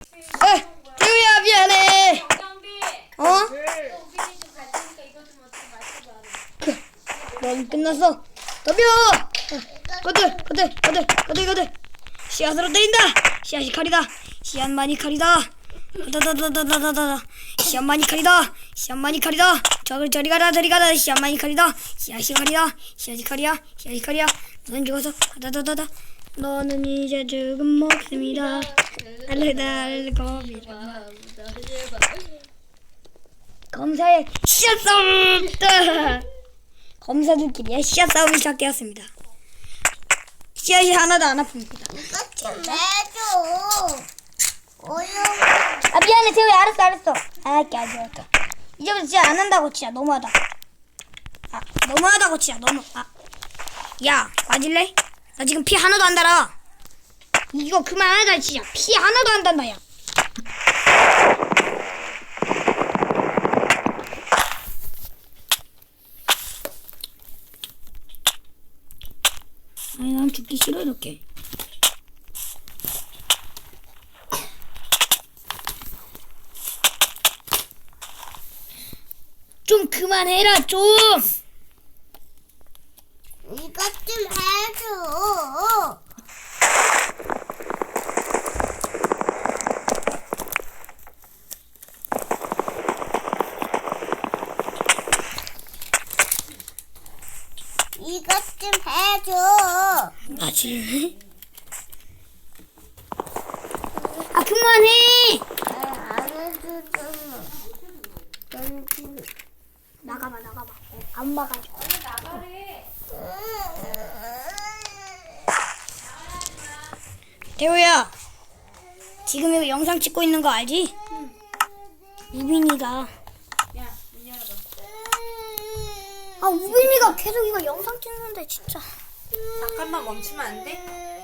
어, 태우야 미안해. 어? 넌 끝났어. 덤벼. 어, 거들, 거들, 거들, 거들, 거들. 씨앗으로 때린다. 씨앗이 칼이다. 씨앗만이 칼이다. 다다다다다다다. 씨앗만이 칼이다. 씨앗만이 칼이다. 저걸 저리 가라, 저리 가라. 씨앗만이 칼이다. 씨앗이 칼이다. 씨앗이 칼이야. 씨앗이 칼이야. 너는 죽어서 다다다다다. 너는 이제 죽은 목숨이다. 알르달고 미라. 검사의 씨앗 싸움! 따! 검사들끼리 씨앗 싸움이 시작되었습니다. 씨앗이 하나도 안 아픕니다. 좀 내줘. 어려워. 아 미안해 태우야 알았어 알았어. 아 이렇게 안 좋았다. 이제부터 진짜 안 한다고 진짜 너무하다. 아 너무하다고 진짜 너무 아. 야 맞을래? 나 지금 피 하나도 안 달아. 이거 그만하자 진짜 피 하나도 안 단다 야. 아니 난 죽기 싫어 이렇게. 좀 그만해라 좀. 이것 좀 해줘. 이것 좀 해줘. 맞을래? 아 그만해. 안 해주잖아. 난 지금 나가봐 나가봐. 안 막아줘. 태우야. 지금 이거 영상 찍고 있는 거 알지? 우빈이가. 야, 문 열어봐. 아 우빈이가 계속 이거 영상 찍는데 진짜. 잠깐만 멈추면 안 돼?